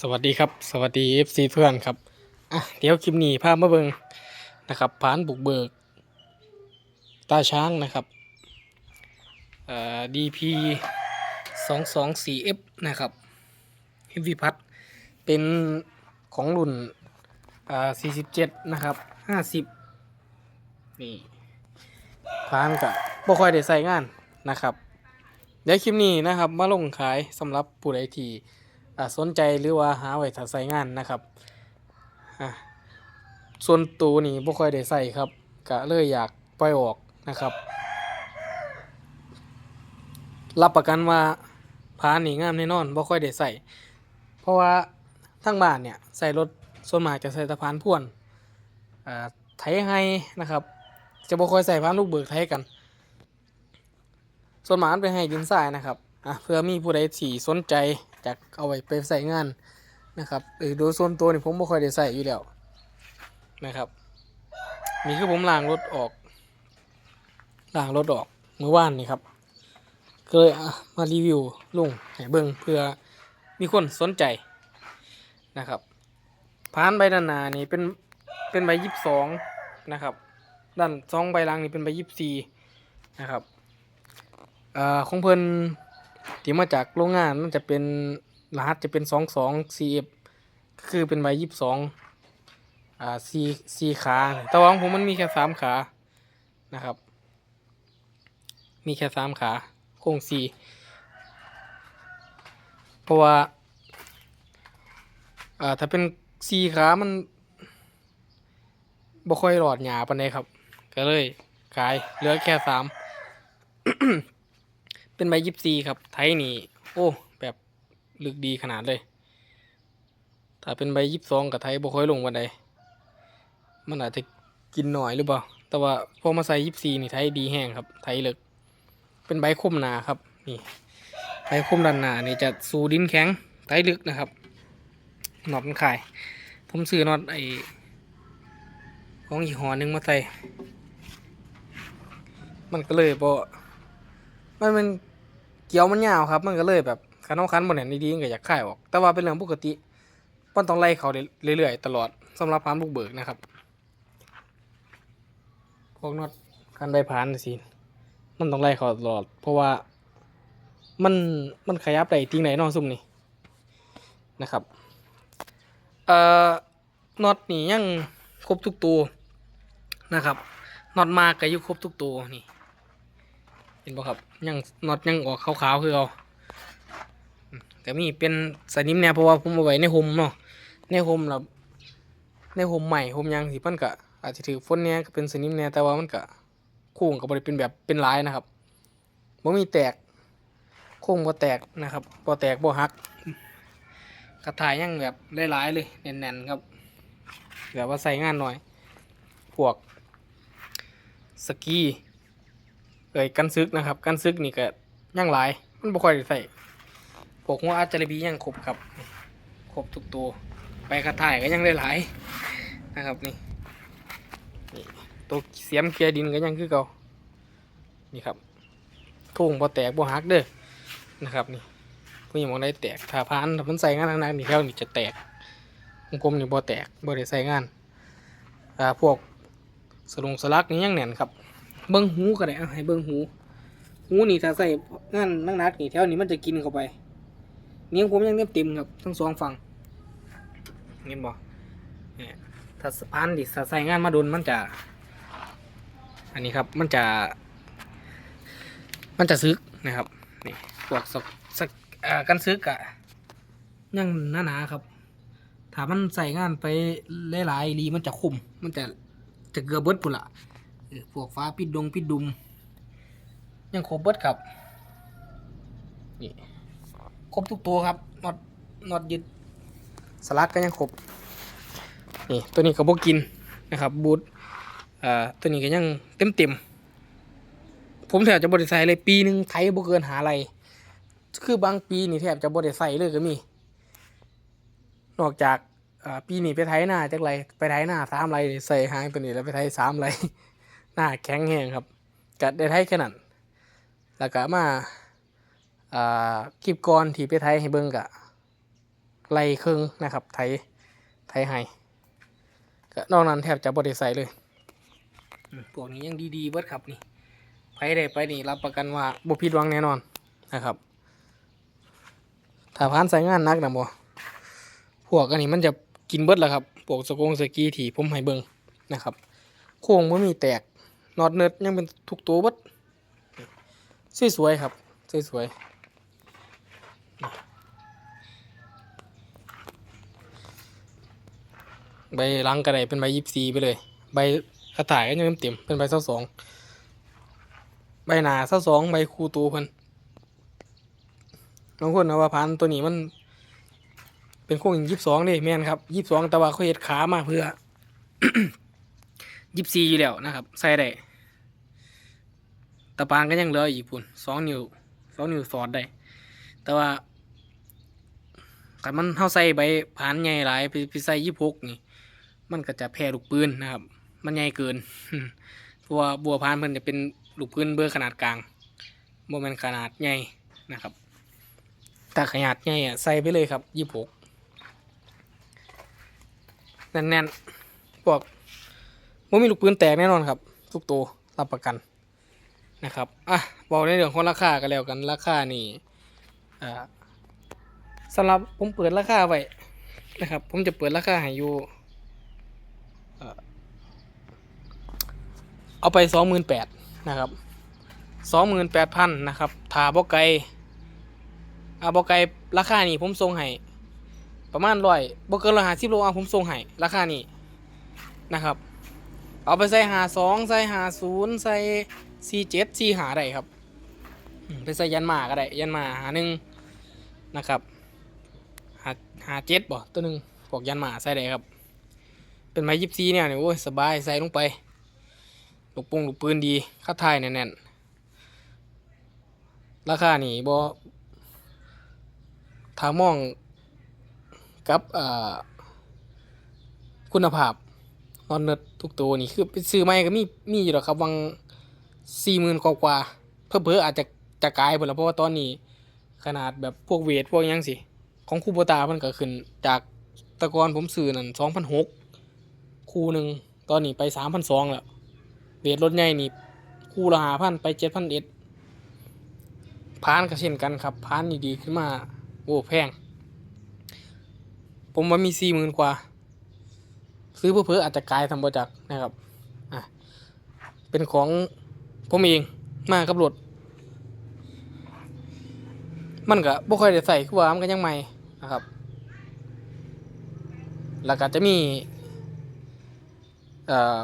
สวัสดีครับสวัสดี FC เพื่อนครับอะเดี๋ยวคลิปนี้พามาเบิงนะครับผานบุกเบิกตาช้างนะครับเอ่อ DP 2 2 4 F นะครับ Heavy พัดเป็นของรุ่นอ่า47 นะครับ 50 นี่พานกับบ่ค่อยได้ใส่งานนะครับ เดี๋ยวคลิปนี้นะครับมาลงขายสำหรับผู้ใดที่ สนใจหรือว่าหาไว้ถ้าใส่งานนะครับส่วนตัวนี่บ่ค่อยได้ใส่ครับก็เลยอยากปล่อยออกนะครับ รับประกันว่าพานี่งามแน่นอนบ่ค่อยได้ใส่เพราะว่าทั้งบ้านเนี่ยใส่รถส่วนมากจะใส่ตะพานพ่วนไถให้นะครับ จะบ่ค่อยใส่พานลูกเบิกไถกัน ส่วนมากเป็นให้ดินทรายนะครับ อะเพื่อมีผู้ใดที่สนใจอยากเอาไว้ไปใส่งานนะครับเออโดยส่วนตัวนี่ผมไม่ค่อยได้ใส่อยู่แล้วนะครับนี่คือผมล้างรถออกล้างรถออกเมื่อวานนี่ครับก็เลยมารีวิวลุงให้เบิ่งเพื่อมีคนสนใจนะครับพานใบด้านหน้านี่เป็นเป็นใบยี่สิบสองนะครับด้านสองใบหลังนี่เป็นใบยี่สิบสี่นะครับอ่าของเพิ่น ที่มาจากโรงงานมันจะเป็นรหัสจะเป็นสองสอง CF ก็คือเป็นใบยี่สิบสองอ่าสี่สี่ขาแต่ว่าของผมมันมีแค่สามขานะครับ มีแค่สามขาโค้งสี่เพราะว่าอ่าถ้าเป็นสี่ขามันบ่ค่อยหลอดหยาปานใดครับ ก็เลยขายเหลือแค่สาม เป็นใบยิบซีครับ ไทยนี่ โอ้ แบบลึกดีขนาดเลย ถ้าเป็นใบยิบสองกับไทยบ่ค่อยลงวันใดมันอาจจะกินหน่อยหรือเปล่า แต่ว่าพอมาใส่ยิบซีนี่ไทยดีแห้งครับ ไทยลึก เป็นใบคมหนาครับ นี่ ใบคมด้านหนานี่จะสูดินแข็ง ไทยลึกนะครับหนอดมันขาย ผมซื้อน็อตไอของอีกหอหนึงมาใส่ มันก็เลยบ่มันมัน เกี่ยวมันยาวครับ มันก็เลยแบบคันเอาคันบนแหนดีๆมันก็อยากคายออก แต่ว่าเป็นเรื่องปกติมันต้องไล่เขาเรื่อยๆตลอดสำหรับพานบุกเบิกนะครับพวกน็อตคันได้พานน่สิมันต้องไล่เขาตลอด เพราะว่ามันมันขยับได้จริงไหนนอกซุ่มนี่นะครับเอ่อน็อตนี่ยังครบทุกตัวนะครับน็อตมากก็อยู่ครบทุกตัวนี่ ห็นบ่ครับยังน็อตยังออกขาวๆคือเอาแต่มีเป็นสนิมเนี่ยเพราะว่าผมเอาไว้ในโฮมเนาะในโฮมแล้วในโฮมใหม่โฮมยังสิมันก็อาจจะถือฝนเนี่ยก็เป็นสนิมเนี่ยแต่ว่ามันก็โค้งก็บ่ได้เป็นแบบเป็นลายนะครับบ่มีแตกโค้งบ่แตกนะครับบ่แตกบ่หักกระถายยังแบบหลายๆเลยแน่นๆครับแบบว่าใส่งานหน่อยพวกสกี ยกันซึกนะครับ กันซึกนี่ก็ยังหลาย มันบ่ค่อยได้ใส่พวกหัวอาจารบียังครบครับครบทุกตัวไปกระถ่ายก็ยังได้หลายนะครับนี่นี่ตัวเสียมเกียดินก็ยังคือเก่านี่ครับทุ่งบ่แตกบ่หักเด้อนะครับนี่ผู้หญิงมองได้แตกถ้าพานถ้ามันใส่งานหนักๆนี่แถวนี่จะแตกวงกลมนี่บ่แตกบ่ได้ใส่งานอ่าพวกสลุงสลักนี่ยังแน่นครับ เบิ้งหูก็ได้เอาให้เบิ้งหู หูนี่ถ้าใส่งานนักนักๆนี่แถวนี้มันจะกินเข้าไปนิ้วผมยังเต็มเต็มครับ ทั้งสองฝั่งเห็นบ่เนี่ยถ้าสะพานดิถ้าใส่งานมาโดนมันจะ อันนี้ครับมันจะ มันจะซึกนะครับนี่พวกสักสักกันซึกอะยังหนาๆครับถ้ามันใส่งานไปหลายๆรีมันจะคุม มันจะจะเกือบเบิดปุ่นละ เออพวกฟ้าปิดดงปิดดุม ยังครบเบิดครับ นี่ ครบทุกตัวครับน็อตน็อตยึดสลักก็ยังครบ นี่ตัวนี้ก็บกินนะครับ บูทอ่าตัวนี้ก็ยังเต็มเต็มผมแทบจะบริใส่เลยปีหนึ่งไทยบ่เกินหาอะไร คือบางปีนี่แทบจะบริใส่เลยก็มี นอกจากปีนี้ไปไถหน้าจากไรไปไถหน้าสามไรใส่หางตัวนี้แล้วไปไถสามไร หน้าแข็งแห้งครับกัดได้ไทยแค่นั้นแล้วก็มาอ่าคลิปก่อนที่ไปไทยให้เบิ่งกะไล่ครื่งนะครับไถไถให้ก็นอกนั้นแทบจะบริใส่เลยพวกนี้ยังดีๆเบิดครับนี่ไปได้ไปนี่รับประกันว่าบ่ผิดหวังแน่นอนนะครับ ถ้าผ่านสายงานนักนะบ่พวกอันนี้มันจะกินเบิดแล้วครับพวกสกงสกีที่ผมให้เบิ่งนะครับ โค้งบ่มีแตก นอตเนิร์ดยังเป็นทุกตัวเบิดสวยๆครับสวยๆใบหลังกระไดเป็นใบยิบซีไปเลย ใบกระต่ายก็ยังเต็มเป็นใบเศร้าสองใบหนาเศร้าสองใบคูตูเพิ่นบางคนเอาว่าพันตัวนี้มัน เป็นโค้งยี่สิบสองเลยแม่นครับยี่สิบสองแต่ว่าเขาเห็ดขามาเพื่อยี่สิบซีอยู่แล้วนะครับ ใส่ได้ ตะปางก็ยังเหลืออีกปุ่นสองนิ้วสองนิ้วสอดได้ แต่ว่าคันมันเฮาใส่ใบผานใหญ่หลายไปไปใส่ยี่หกนี่ มันก็จะแพ้ลูกปืนนะครับ มันใหญ่เกินเพราะว่าบัวพานเพิ่นจะเป็นลูกปืนเบอร์ขนาดกลางบ่แม่นขนาดใหญ่นะครับแต่ขนาดใหญ่อะใส่ไปเลยครับยี่หกแน่นๆพวกไม่มีลูกปืนแตกแน่นอนครับ ทุกตัวรับประกัน นะครับอะบอกในเรื่องของราคากันแล้วกันราคานี่อ่าสำหรับผมเปิดราคาไว้นะครับ ผมจะเปิดราคาให้อยู่เอาไปสองหมื่นแปดนะครับสองหมื่นแปดพันนะครับถาบอกไกลอาบอกไกราคานี่ผมส่งให้ประมาณร้อยบเกินร้อยห้าสิบโลเอาผมส่งให้ราคานี้นะครับ เอาไปใส่หาสองใส่หาศูนย์ใส่ สี่เจ็ดสี่หาได้ครับอืมไปใส่ยันมาก็ได้ยันมาหาหนึ่งนะครับหาหาเจ็ดบ่ตัวหนึ่งพวกยันมาใส่ได้ครับ เป็นไม้ยิบซีเนี่ยเนี่ยโอ้ยสบายใส่ลงไปลูกปุงลูกปืนดีค่าทายแน่นๆราคานี่บ่ถ้ามองกับคุณภาพนอนเนิร์ดทุกตัวนี่คือไปซื้อใหม่ก็มีมีอยู่หรอกครับวัง สี่หมื่นกว่าเพิ่มเพิ่อาจจะจะกลายไปแล้วเพราะว่าตอนนี้ ขนาดแบบพวกเวทพวกยังสิ ของคูโบตามันก็ขึ้นจากตะกอนผมซื้อนั่นสองพันหกคู่หนึ่งตอนนี้ไปสามพันสองแล้ว เวทรถใหญ่นี่คู่ละหาพันไปเจ็ดพันเอ็ดพานก็เช่นกันครับพานนี่ดีขึ้นมา โอ้แพง ผมว่ามีสี่หมื่นกว่า ซื้อเพื่อๆอาจจะกลายทำโปรจักนะครับอะเป็นของ ผมเองมากับรถมันก็บ่ค่อยได้ใส่คือว่ามันก็ยังใหม่นะครับ แล้วก็จะมีเอ่อ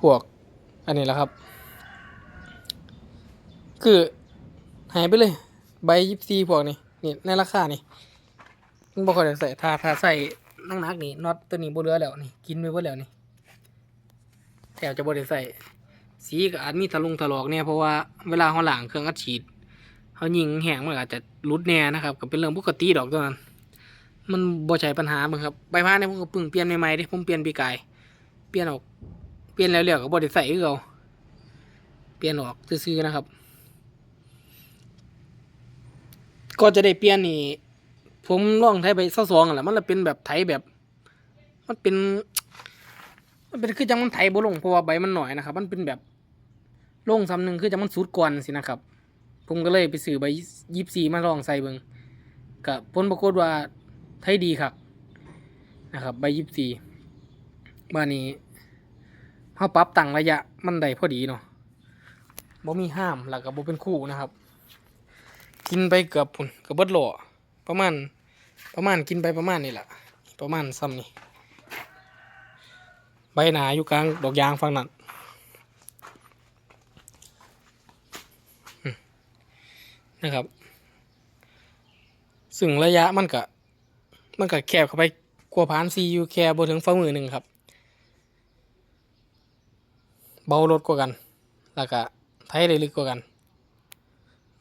พวกอันนี้แหละครับ คือหายไปเลย ใบยิบซีพวกนี้นี่ในราคานี่มันบอกว่าใส่ถ้าถ้าใส่ นักนักนี่น็อตตัวนี้บนเรือแล้วนี่กินไปหมดแล้วนี่แถวจะบริใส่สีก็อาจมีทะลุงถลอกเนี่ยเพราะว่าเวลาเขาหลังเครื่องอัดฉีดเขายิงแหงมันอาจจะรุดแน่นะครับก็เป็นเรื่องปกติดอกตัวนั้น มันบ่ใช่ปัญหาเบิ่งครับใบพัดเนี่ยผมก็เพิ่งเปลี่ยนใหม่ๆดิผมเปลี่ยนปีกายเปลี่ยนออกเปลี่ยนแล้วๆก็บ่ได้ใส่คือเก่าเปลี่ยนออกซื่อๆนะครับ ก็จะได้เปลี่ยนนี่ ผมลองไทยไปเศร้าสองแหละมันละเป็นแบบไทยแบบ มันเป็น มันเป็นคือจังมันไทยบ่ลงเพราะว่าใบมันหน่อยนะครับ มันเป็นแบบลงซ้ำหนึ่งคือจังมันสุดก่อนสินะครับ ผมก็เลยไปซื้อใบยิบซีมาลองใส่เบิงกับผลปรากฏว่าไทยดีครับนะครับ ใบยิบซีบ้านนี้เขาปรับตั้งระยะมันได้พอดีเนาะบ่มีห้ามแล้วก็บ่เป็นคู่นะครับ กินไปเกือบพุ่นกือบเบิดหล่อประมาณ ประมาณกินไปประมาณนี่แหละประมาณซ้ำนี่ใบหนาอยู่กลางดอกยางฝั่งนั้นนะครับ ซึ่งระยะมันก็มันก็แคบเข้าไปกลัวผ่านซีอยู่แค่บนถึงฝ่ามือหนึ่งครับ เบารถกว่ากัน แล้วก็ไทยได้ลึกกว่ากัน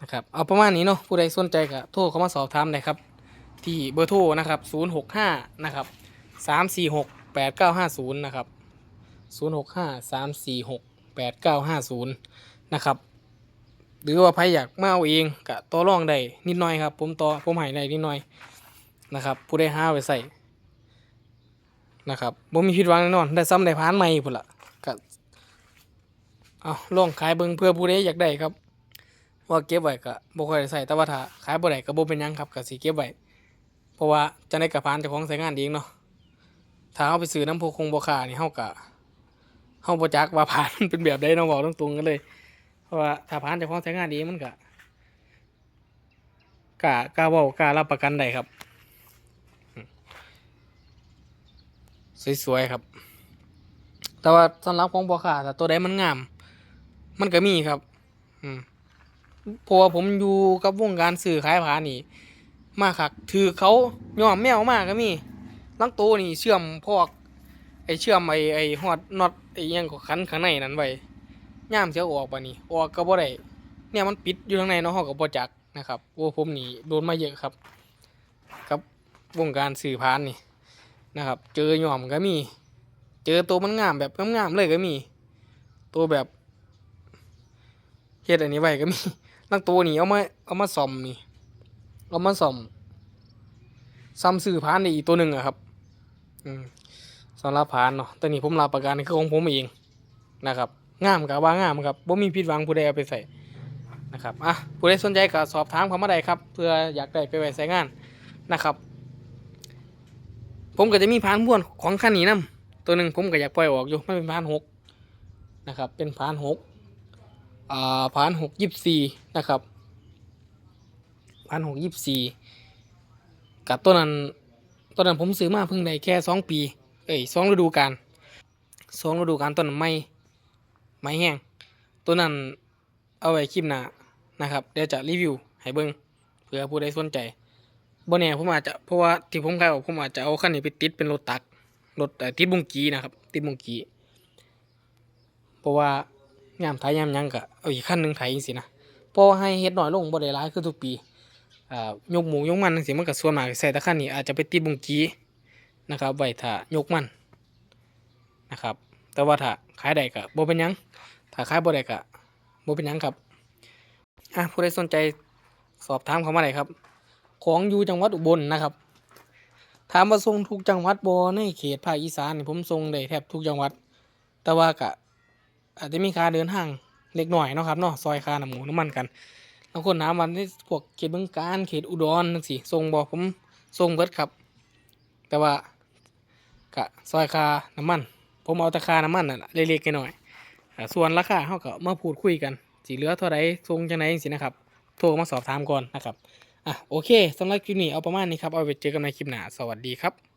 นะครับ เอาประมาณนี้เนาะผู้ใดสนใจก็โทรเข้ามาสอบถามได้ครับ ที่เบอร์โทรนะครับ065นะครับ346 8950นะครับ065 346 8950นะครับหรือว่าใครอยากมาเอาเองก็ต่อรองได้นิดหน่อยครับ ผมต่อผมให้ได้นิดหน่อยนะครับ ผู้ได้ห้าไว้ใส่นะครับบ่มีผิดหวังแน่นอน ได้ซ้ำได้พานใหม่พุ่นละก็เอาลองขายเบิ่งเพื่อผู้ใดอยากได้ครับ ว่าเก็บไว้ก็บ่ค่อยใส่แต่ว่าถ้าขายบ่ได้ก็บ่เป็นยังครับก็สิเก็บไว้ เพราะว่าจะได้กับพานจ้าของใช้งานเองเนาะถ้าเอาไปซื้อน้ำโพคงบ่ค่านี่เฮาก็เฮาบ่จักว่าพานมันเป็นแบบใดเนาะบอกตรงๆกันเลย เพราะว่าถ้าพานจ้าของใช้งานเองมันก็กล้ากล้าเว้ากล้ารับประกันได้ครับสวยๆครับ แต่ว่าสำหรับของบ่ค่าถ้าตัวใดมันงาม มันก็มีครับ อืมเพราะว่าผมอยู่กับวงการสื่อขายผานี่ มาคักถือเขาย่อมแมวมากก็มีลังโตนี่เชื่อมพอกไอเชื่อมไอไอฮอดน็อตไอยังก็คันข้างในนั้นไว้ย่ามเสียออกปะนี่ออกก็บ่ได้เนี่ยมันปิดอยู่ข้างในเนาะฮาก็บ่จักนะครับโอ้ผมนี่โดนมาเยอะครับกับวงการสื่อพานนี่นะครับ เจอย่อมก็มี เจอตัวมันงามแบบงามๆเลยก็มี ตัวแบบเฮ็ดอันนี้ไว้ก็มีลังตัวนี่เอามาเอามาซ่อมนี่ เอามาซ่อมซ้ำซื้อพานอีกตัวหนึ่งอะครับ อืมสำหรับพานเนาะแตัวนี้ผมรับประกันคือของผมเองนะครับงามกับว่างามครับบ่มีผิดหวังผู้ใดเอาไปใส่นะครับอะผู้ใดสนใจก็สอบถามเขามาได้ครับ เพื่ออยากได้ไปไว้ใช้งานนะครับ ผมก็จะมีพานพ่วนของคันนี้นํตัวหนึ่งผมก็อยากปล่อยออกอยู่มันเป็นพานหกนะครับ เป็นพานหกอ่าพันหกยี่สิบสี่นะครับ พันหกยี่สี่กับตัวนั้นตัวนั้นผมซื้อมาเพิ่งได้แค่สองปี เอ้ยสองฤดูกาลสองฤดูกาลตัวนั้นไม่ไม่แห้งตัวนั้นเอาไว้คลิปหน้านะครับเดี๋ยวจะรีวิวให้เบิ้งเผื่อผู้ใดสนใจบ่แน่ผมอาจจะเพราะว่าที่ผมขายออกผมอาจจะเอาคันนี้ไปติดเป็นรถตักรถติดบุงกีนะครับ ติดบุงกีเพราะว่ายามไถยามยังก็เอาอีกขั้นหนึ่งไถจังซี่นะเพราะว่าให้เฮ็ดหน้อยลงบ่ได้หลายคือทุกปี ยกหมูยกมันจังมันก็ส่วนมากใส่ตะขันนี้อาจจะไปติดบุงกี้นะครับไว้ถ้ายกมันนะครับ แต่ว่าถ้าขายได้ก็บ่เป็นยังถ้าขายบ่ได้ก็บ่เป็นยังครับอะผู้ใดสนใจสอบถามเขามาได้ครับ ของอยู่จังหวัดอุบลนะครับ ถามว่าส่งทุกจังหวัดบ่ในเขตภาคอีสานผมส่งได้แทบทุกจังหวัด แต่ว่าก็อาจจะมีค่าเดินทางเล็กหน่อยเนาะครับเนาะซอยค่าน้ำหมูน้ำมันกัน บางคนน้ำมันที่พวกเขตบึงกาฬเขตอุดรนั่นสิทรงบอกผมทรงเบิดครับ แต่ว่ากะซอยคาน้ำมัน ผมเอาต่ค่าน้ำมันน่ะเล็กๆน้อยๆอ่าส่วนราคาเขาก็มาพูดคุยกันสีเหลือเท่าไรทรงจังไหนสินะครับ โทรมาสอบถามก่อนนะครับ อะโอเคสำหรับคลิปนี้เอาประมาณนี้ครับ เอาไปเจอกันในคลิปหน้า สวัสดีครับ